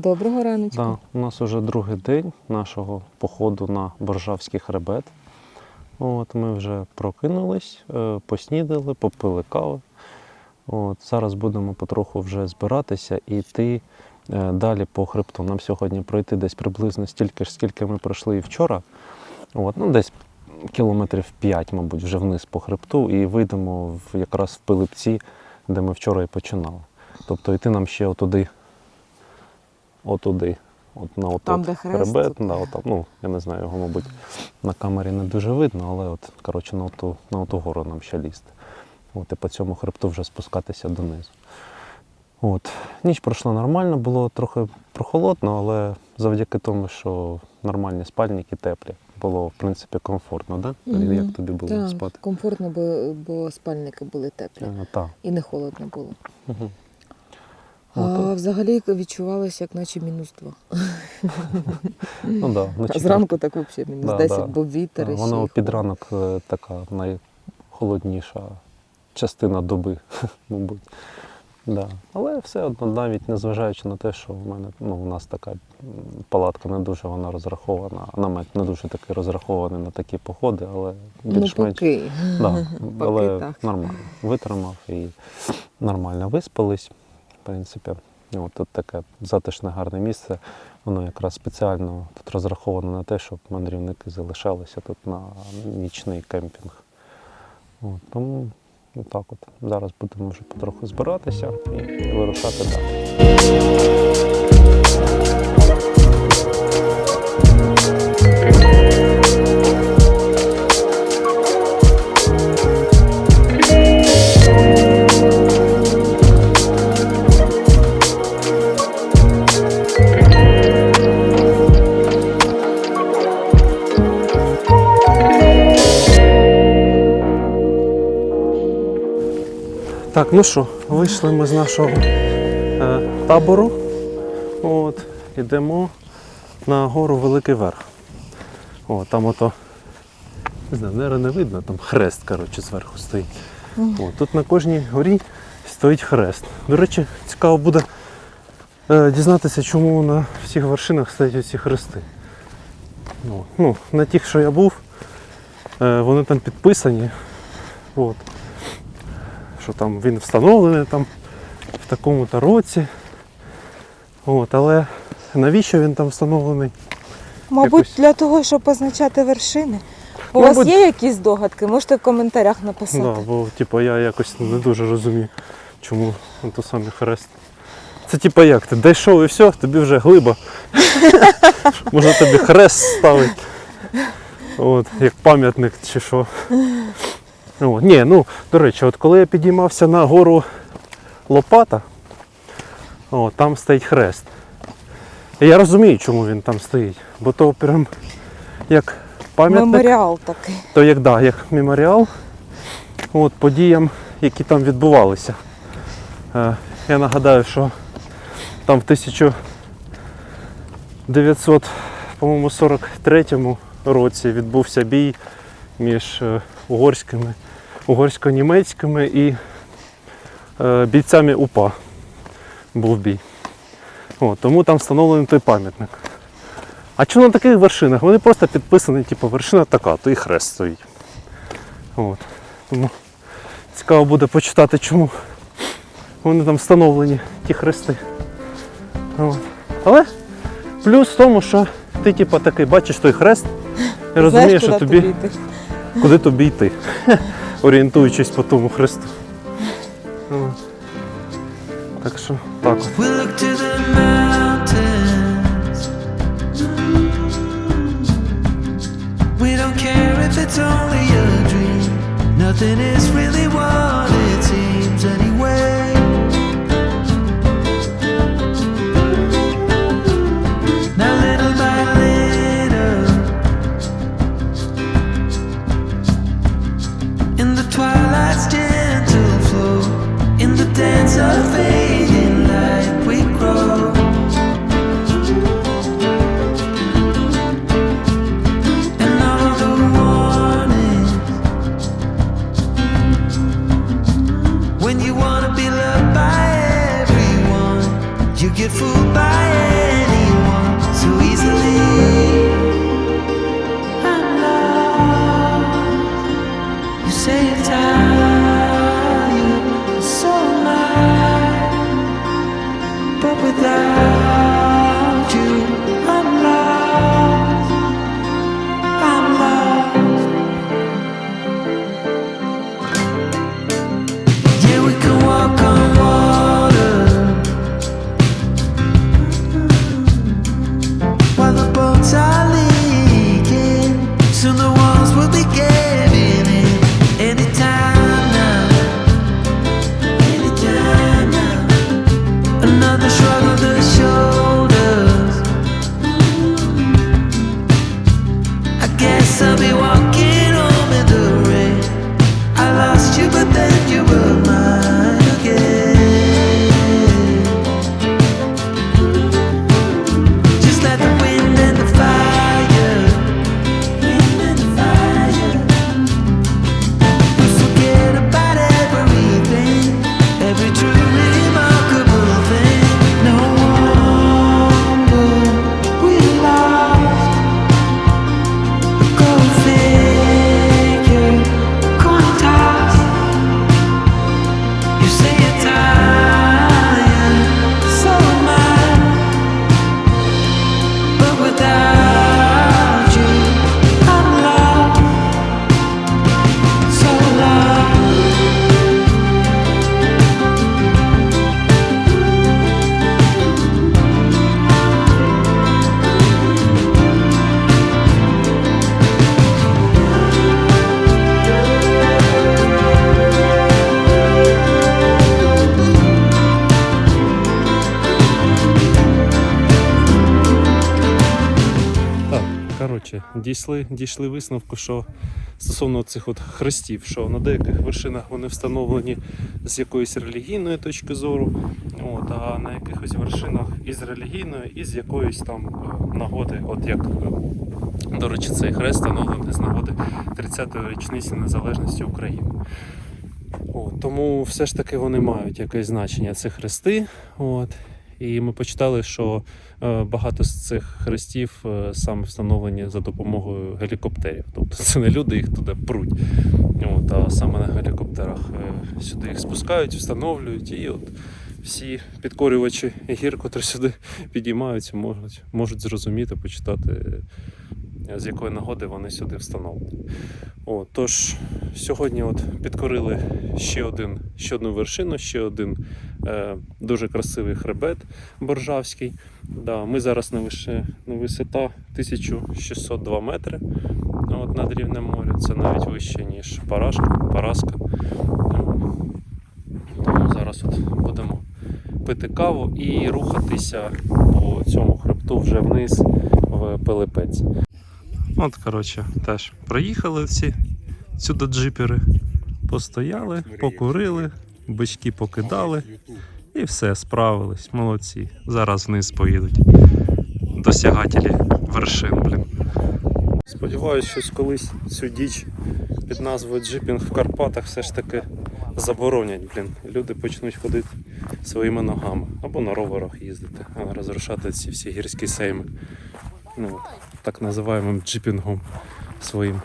Доброго раночку. Да, у нас вже другий день нашого походу на Боржавський хребет. От, ми вже прокинулись, е, поснідали, попили кави. От, зараз будемо потроху вже збиратися і йти е, далі по хребту. Нам сьогодні пройти десь приблизно стільки ж, скільки ми пройшли і вчора. От, ну, десь кілометрів 5, мабуть, вже вниз по хребту, і вийдемо в, якраз в Пилипці, де ми вчора і починали. Тобто йти нам ще отуди, отуди, от на отут Там, де хрест? хребет. Да, отам, ну, я не знаю, його, мабуть, на камері не дуже видно, але от, коротше, на оту, на оту гору нам ще лізти. От, і по цьому хребту вже спускатися донизу. От. Ніч пройшла нормально, було трохи прохолодно, але завдяки тому, що нормальні спальники теплі, було в принципі комфортно, да? Мгм. Як тобі було Так, спати? комфортно, бо, бо спальники були теплі Е, Так. і не холодно було. Угу. А взагалі відчувалося, як наче мінус два. ну, да, вночі А зранку так взагалі мінус Да, 10, да. бо вітер і воно під ранок е, така найхолодніша частина доби, мабуть. Да. Але все одно, навіть незважаючи на те, що в мене ну, у нас така палатка не дуже вона розрахована, намет не дуже такий розрахований на такі походи, але Ну, більш-менш поки. Да, але так. нормально. Витримав і нормально виспались. Принципі, от тут таке затишне гарне місце. Воно якраз спеціально тут розраховано на те, щоб мандрівники залишалися тут на нічний кемпінг. От, тому так от. Зараз будемо вже потроху збиратися і вирушати далі. Ну що, вийшли ми з нашого е, табору. От, ідемо на гору Великий Верх. О, там ото, не знаю, наверное, не видно, там хрест, коротше, зверху стоїть. О, тут на кожній горі стоїть хрест. До речі, цікаво буде е, дізнатися, чому на всіх вершинах стоять оці хрести. О, ну, на тих, що я був, е, вони там підписані. От що там він встановлений там в такому-то році. От, але навіщо він там встановлений? Мабуть, Якось- для того, щоб позначати вершини. У Мабуть- вас є якісь догадки? Можете в коментарях написати. Да, бо типу, я якось не дуже розумію, чому то саме хрест. Це типу як? Ти дійшов і все, тобі вже глиба. Можна тобі хрест ставити. От, як пам'ятник чи що. От, ні, ну, до речі, от коли я підіймався на гору Лопата, о, там стоїть хрест. І я розумію, чому він там стоїть. Бо то прям як пам'ятник Меморіал такий. то як, да, як меморіал от, подіям, які там відбувалися. Е, я нагадаю, що там в 1943 році відбувся бій між е, угорськими, угорсько-німецькими і е, бійцями УПА. Був бій. От, тому там встановлений той пам'ятник. А чому на таких вершинах? Вони просто підписані, типу, вершина така, то і хрест стоїть. От. Тому цікаво буде почитати, чому вони там встановлені, ті хрести. От. Але плюс в тому, що ти типу, такий бачиш той хрест і розумієш, Знаєш, що тобі, йти? куди тобі йти, орієнтуючись по тому хресту. Так що так. it's only a dream. Nothing is really what it seems guess I'll be walking. Дійшли, дійшли висновку, що стосовно цих от хрестів, що на деяких вершинах вони встановлені з якоїсь релігійної точки зору, от, а на якихось вершинах і з релігійної, і з якоїсь там е, нагоди, от як, е, до речі, цей хрест встановлений з нагоди 30-ї річниці незалежності України. От, тому все ж таки вони мають якесь значення, це хрести. От. І ми почитали, що е, багато з цих хрестів е, саме встановлені за допомогою гелікоптерів. Тобто це не люди їх туди пруть. От, а саме на гелікоптерах е, сюди їх спускають, встановлюють, і от всі підкорювачі гір, котрі сюди підіймаються, можуть, можуть зрозуміти, почитати, з якої нагоди вони сюди встановлені. От, тож сьогодні от підкорили ще, один, ще одну вершину, ще один дуже красивий хребет Боржавський. Да, ми зараз на, вище, на висота 1602 метри от, над рівнем моря. Це навіть вище, ніж Парашка, Параска. Тому зараз от будемо пити каву і рухатися по цьому хребту вже вниз в Пилипець. От, коротше, теж проїхали всі сюди джипери, постояли, покурили, бички покидали і все, справились. Молодці. Зараз вниз поїдуть. Досягателі вершин, блін. Сподіваюсь, що колись цю діч під назвою джипінг в Карпатах все ж таки заборонять, блін. Люди почнуть ходити своїми ногами або на роверах їздити, а розрушати ці всі гірські сейми. Ну, от, так називаємим джипінгом своїм.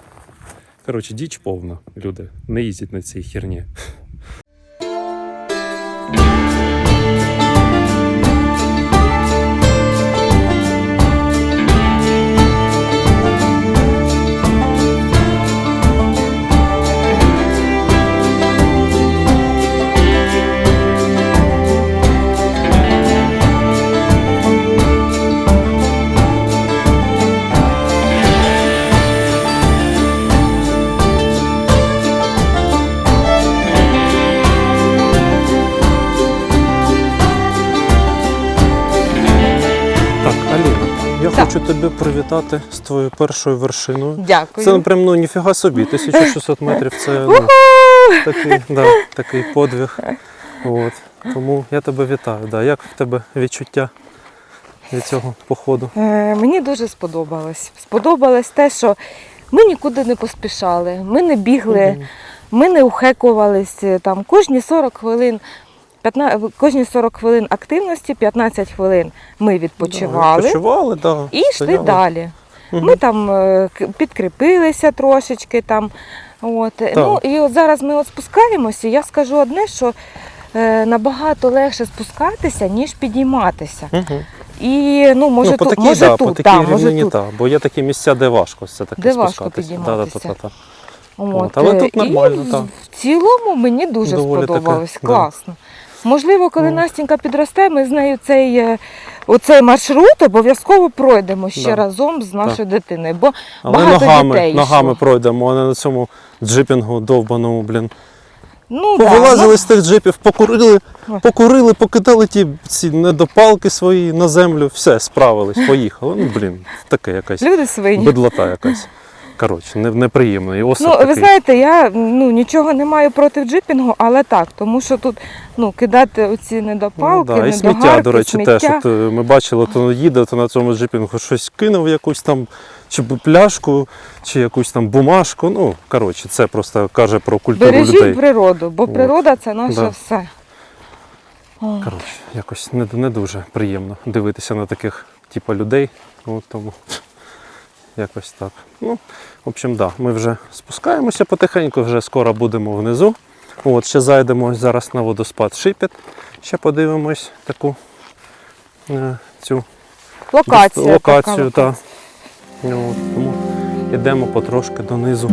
Коротше, діч повна, люди. Не їздять на цій херні. Хочу тебе привітати з твоєю першою вершиною. Дякую. Це прям ну ніфіга собі. 1600 метрів це ну, такий, да, такий подвиг. От. Тому я тебе вітаю. Да. Як в тебе відчуття від цього походу? Е, мені дуже сподобалось. Сподобалось те, що ми нікуди не поспішали, ми не бігли, ми не ухекувались. Там кожні 40 хвилин. 15, кожні 40 хвилин активності, 15 хвилин ми відпочивали Відпочивали, да, і йшли стояли. далі. Мгм. Ми там е, підкріпилися трошечки. Там, от. Ну, і от зараз ми от спускаємося, і я скажу одне, що е, набагато легше спускатися, ніж підійматися. Мгм. І ну, може, ну, по тут, такій, може да, тут, по такій да, може тут. та, бо є такі місця, де важко все таки Де важко спускатися. підійматися. Да, да, та, та, та. От, але е, тут нормально, і так. В цілому мені дуже Доволі таке, сподобалось. да. Можливо, коли Ну. Настінька підросте, ми з нею цей, е, оцей маршрут обов'язково пройдемо ще Да. разом з нашою дитиною. Бо Але багато ногами, дітей ногами пройдемо, а не на цьому джипінгу довбаному, блін. ну, да, Повилазили з тих джипів, покурили, Ой. покурили, покидали ті ці недопалки свої на землю, все, справились, поїхали. Ну, блін, таке якась ну, люди свині. бедлота якась. Коротше, не, неприємно. І осад Ну, ви знаєте, я ну, нічого не маю проти джипінгу, але так, тому що тут ну, кидати оці недопалки, Ну, да. І сміття, до речі, сміття. теж. От, е, ми бачили, то їде, то на цьому джипінгу щось кинув якусь там чи пляшку, чи якусь там бумажку. Ну, коротше, це просто каже про культуру Бережіть людей. природу, бо природа це наше Да. все. Коротше, якось не, не дуже приємно дивитися на таких типу, людей. От тому якось так. Ну, в общем, да, ми вже спускаємося потихеньку, вже скоро будемо внизу. От, ще зайдемо зараз на водоспад Шипіт. Ще подивимось таку е, цю Локація. локацію. така Та. Ну, от, тому йдемо потрошки донизу.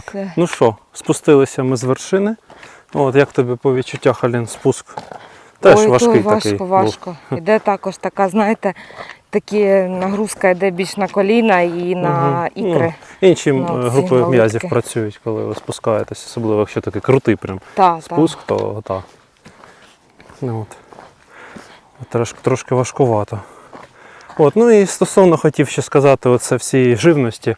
Так, ну що, спустилися ми з вершини. От як тобі по відчуттях, Алін, спуск? Теж Ой, важкий важко, такий. був. важко. Іде також така, знаєте, такі нагрузка йде більш на коліна і на Мгм. ікри. Ну, інші на групи м'язів працюють, коли ви спускаєтесь, особливо якщо такий крутий прям Та, та. спуск, то так. Ну, от. Трошки, трошки важкувато. От, ну і стосовно хотів ще сказати, оце всі живності.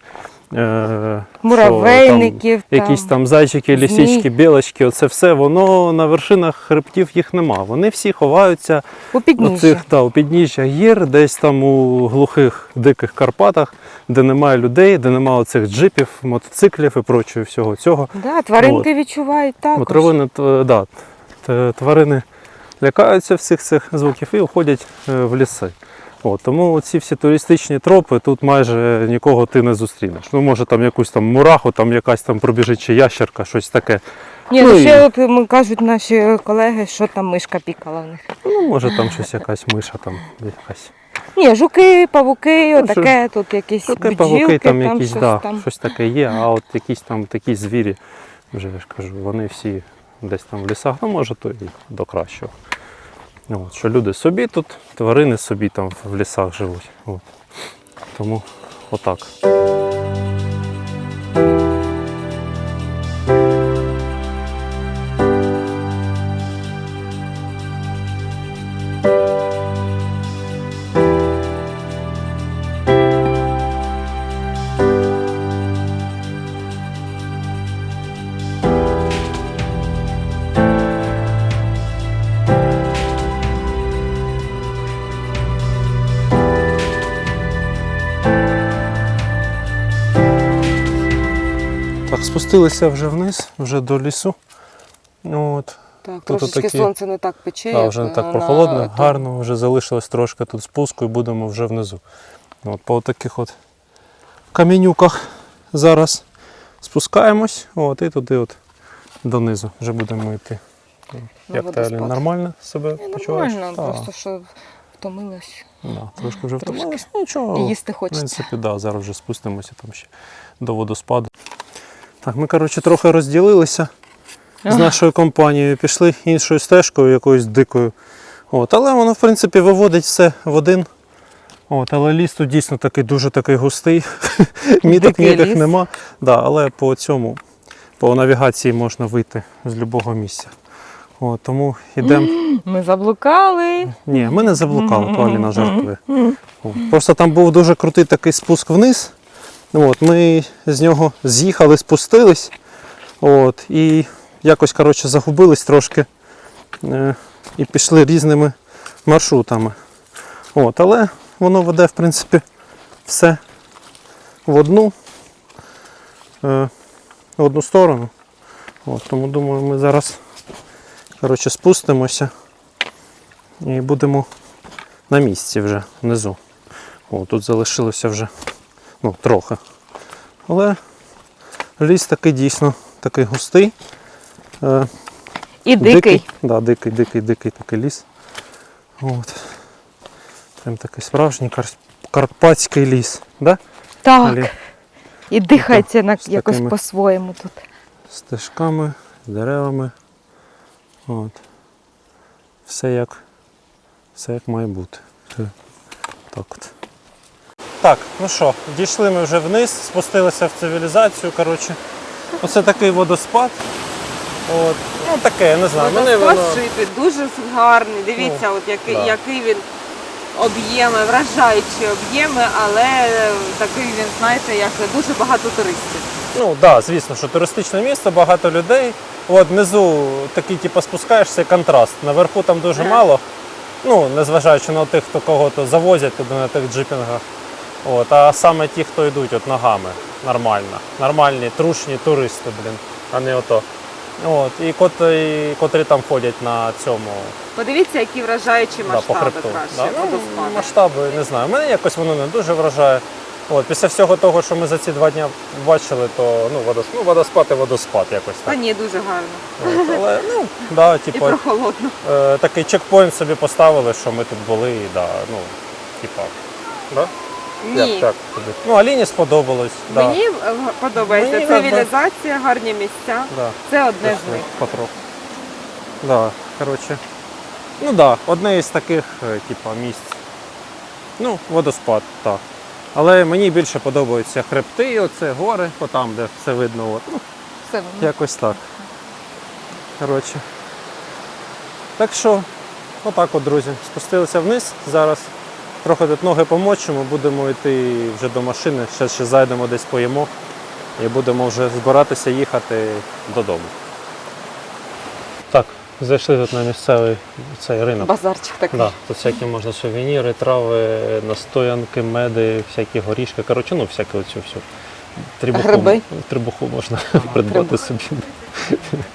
Е, Муравейників. що там, якісь там. зайчики, лісічки, білочки, оце все, воно на вершинах хребтів їх нема. Вони всі ховаються У та, у підніжжях гір, десь там у глухих диких Карпатах, де немає людей, де немає оцих джипів, мотоциклів і прочого всього цього. Да, тваринки відчувають також. От тварини, да, тварини лякаються всіх цих звуків і уходять е, в ліси. От, тому ці всі туристичні тропи тут майже нікого ти не зустрінеш. Ну, може там якусь там мураху, там якась там пробіжить чи ящерка, щось таке. Ні, Ну ну, і- ще от м, кажуть наші колеги, що там мишка пікала в них. Ну, може там щось якась миша там якась. Ні, жуки, павуки, Ну, отаке, тут якісь Таке бджілки, павуки там там якісь, щось да, там. щось таке є, а от якісь там такі звірі, вже я ж кажу, вони всі десь там в лісах, ну може то і до кращого. От, що люди собі тут, тварини собі там в лісах живуть. От. Тому отак. Так, спустилися вже вниз, вже до лісу. От. Так, Тут трошечки отакі- сонце не так пече. Як вже не так прохолодно, на- гарно, вже залишилось трошки тут спуску і будемо вже внизу. От, по таких от камінюках зараз спускаємось, от, і туди от донизу вже будемо йти. На Як ти. Нормально себе Ні, почуваєш? Нормально, Так, просто що втомилась. да, трошки вже Трошки. втомилась. Ну, Нічого. І їсти В принципі, да, зараз вже спустимося там ще до водоспаду. Так, ми, коротше, трохи розділилися з нашою компанією, пішли іншою стежкою, якоюсь дикою. От, але воно, в принципі, виводить все в один. От, але ліс тут дійсно такий дуже такий густий. Міток ніяких нема. Да, але по цьому, по навігації можна вийти з будь-якого місця. От, тому йдемо. Ми заблукали. Ні, ми не заблукали, то Аліна жартує. Просто там був дуже крутий такий спуск вниз. От, ми з нього з'їхали, спустились. От, і якось коротше, загубились трошки е, і пішли різними маршрутами. От, але воно веде, в принципі, все в одну, е, в одну сторону. От, тому думаю, ми зараз коротше, спустимося і будемо на місці вже внизу. О, тут залишилося вже ну, трохи. Але ліс такий дійсно такий густий. Е, І дикий. Да, дикий, дикий, дикий такий ліс. От. Прям такий справжній кар- карпатський ліс. Да? Так. Алі? І дихається на, якось такими- по-своєму тут. Стежками, з деревами. От. Все як, все як має бути. Так от. Так, ну що, дійшли ми вже вниз, спустилися в цивілізацію. Коротше. Оце такий водоспад. От. Ну таке, я не знаю. Мене воно... Шипи, дуже гарний. Дивіться, от який, да. який він об'єми, вражаючі об'єми, але е, такий він, знаєте, як дуже багато туристів. Ну так, да, звісно, що туристичне місце, багато людей. От внизу такий, типу, спускаєшся контраст. Наверху там дуже мало. Ну, незважаючи на тих, хто кого-то завозять туди на тих джипінгах. От, а саме ті, хто йдуть от ногами. Нормально. Нормальні, трушні туристи, блін, а не ото. От, і котрі, котрі там ходять на цьому Подивіться, які вражаючі да, по масштаби хребту. краще Да, ну, водоспади. масштаби, не знаю. Мене якось воно не дуже вражає. От, після всього того, що ми за ці два дні бачили, то ну, водос... ну, водоспад і водоспад якось Та так. ні, дуже гарно. От, але ну, да, І типу, прохолодно. е, такий чекпоінт собі поставили, що ми тут були, і да, ну, типа, да? Ні. Як так тобі? Ну, Аліні сподобалось. Да. Мені е, подобається Мені якби- цивілізація, гарні місця. Да. Це одне з них. Потроху. Да, коротше. Ну так, да, одне із таких, е, типа, місць. Ну, водоспад, так. Але мені більше подобаються хребти, оце гори, отам, де все видно. От. Ну, Все. якось так. Коротше. Так що, отак от, друзі, спустилися вниз. Зараз трохи тут ноги помочимо, будемо йти вже до машини, ще, ще зайдемо десь поїмо і будемо вже збиратися їхати додому. Так, зайшли тут на місцевий цей ринок. Базарчик такий. Да, тут всякі можна сувеніри, трави, настоянки, меди, всякі горішки. Коротше, ну всяке оцю всю. Трибуху, Гриби? трибуху можна придбати собі.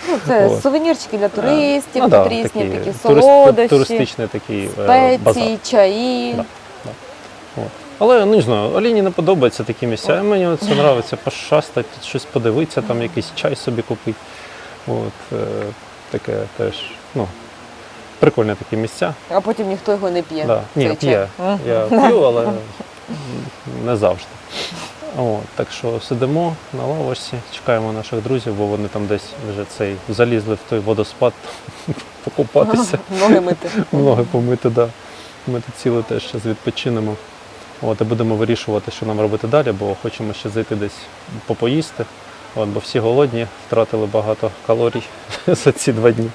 Ну, це От. сувенірчики для туристів, Ну, да, тут різні такі, турист- солодощі, туристичний такий е, базар. чаї. Да. От. Але ну не знаю, Аліні не подобаються такі місця. а Мені це подобається пошастати, щось подивитися, там якийсь чай собі купити. От, е, таке теж, ну, прикольні такі місця. А потім ніхто його не п'є. Да. Ні, цей п'є. чай. Я п'ю, але не завжди. От, так що сидимо на лавочці, чекаємо наших друзів, бо вони там десь вже цей залізли в той водоспад покупатися, Ноги мити. ноги помити, да. Ми тут цілий теж зараз відпочинемо. От, і будемо вирішувати, що нам робити далі, бо хочемо ще зайти десь попоїсти. От, бо всі голодні, втратили багато калорій за ці два дні.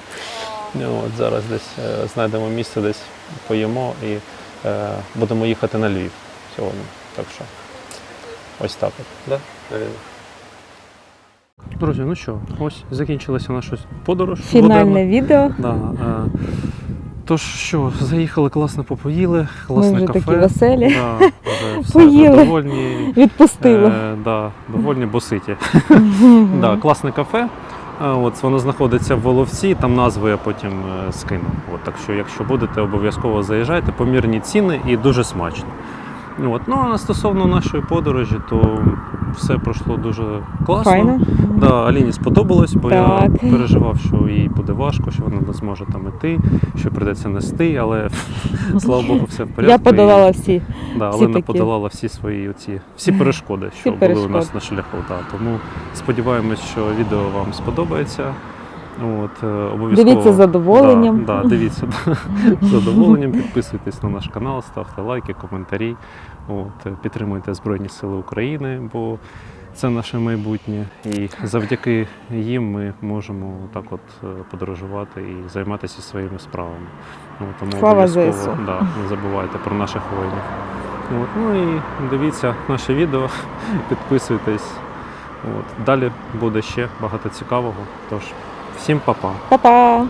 От, зараз десь е, знайдемо місце, десь поїмо і е, будемо їхати на Львів сьогодні. Так що ось так от. Да? Друзі, ну що, ось закінчилася наша подорож. Фінальне відео. Да, е, тож що, заїхали, класно попоїли, Ми класне вже кафе. такі веселі. Да, вже все, Поїли. довольні. Відпустило. Е, да, довольні, бо ситі. да, класне кафе. Е, От, воно знаходиться в Воловці, там назву я потім е, скину. От, так що, якщо будете, обов'язково заїжджайте, помірні ціни і дуже смачно. От. Ну, а стосовно нашої подорожі, то все пройшло дуже класно. Файно. Да, Аліні сподобалось, бо я переживав, що їй буде важко, що вона не зможе там іти, що прийдеться нести, але слава Богу, все в порядку. Я подолала всі. Да, всі Олена такі. подолала всі свої оці, всі перешкоди, що були у нас на шляху. Да. Тому сподіваємось, що відео вам сподобається. От, е, обов'язково, Дивіться з задоволенням. Да, да, дивіться з задоволенням, підписуйтесь на наш канал, ставте лайки, коментарі. От, е, підтримуйте Збройні Сили України, бо це наше майбутнє. І завдяки їм ми можемо так от е, подорожувати і займатися своїми справами. От, тому Слава обов'язково, ЗСУ. Да, не забувайте про наших воїнів. От, ну і дивіться наше відео, підписуйтесь. От, далі буде ще багато цікавого. Тож, всім па-па! Па-па!